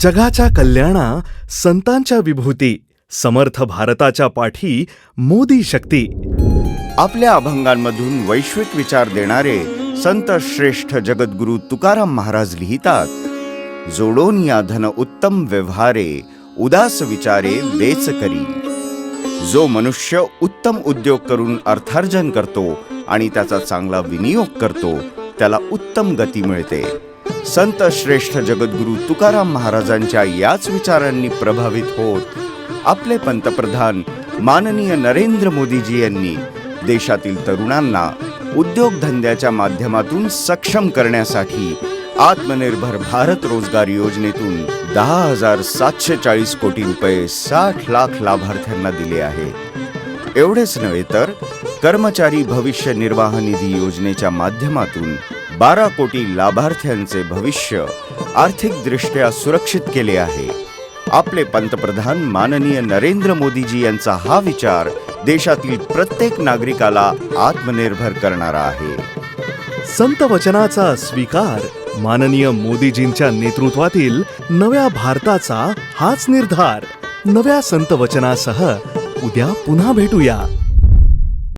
जगाच्या कल्याणा संतांच्या विभूती समर्थ भारताच्या पाठी मोदी शक्ती. आपल्या अभंगांमधून वैश्विक विचार देणारे संत श्रेष्ठ जगद्गुरु तुकाराम महाराज लिहितात जोडोन या धन उत्तम व्यवहारे उदास विचारे वेच करी. जो मनुष्य उत्तम उद्योग करून अर्थार्जन करतो आणि त्याचा चांगला विनियोग करतो त्याला उत्तम गती मिळते. संत श्रेष्ठ जगद्गुरु तुकाराम महाराजांच्या याच विचारांनी प्रभावित होत आपले पंतप्रधान माननीय नरेंद्र मोदीजी यांनी देशातील तरुणांना उद्योगधंद्याच्या माध्यमातून सक्षम करण्यासाठी आत्मनिर्भर भारत रोजगार योजनेतून दहा हजार सातशे चाळीस कोटी रुपये साठ लाख लाभार्थ्यांना दिले आहे. एवढेच नव्हे तर कर्मचारी भविष्य निर्वाह निधी योजनेच्या माध्यमातून बारा कोटी लाभार्थ्यांचे भविष्य आर्थिकदृष्ट्या सुरक्षित केले आहे. आपले पंतप्रधान माननीय नरेंद्र मोदीजी यांचा हा विचार देशातील प्रत्येक नागरिकाला आत्मनिर्भर करणारा आहे. संत वचनाचा स्वीकार माननीय मोदीजींच्या नेतृत्वातील नव्या भारताचा हाच निर्धार. नव्या संत वचनासह उद्या पुन्हा भेटूया.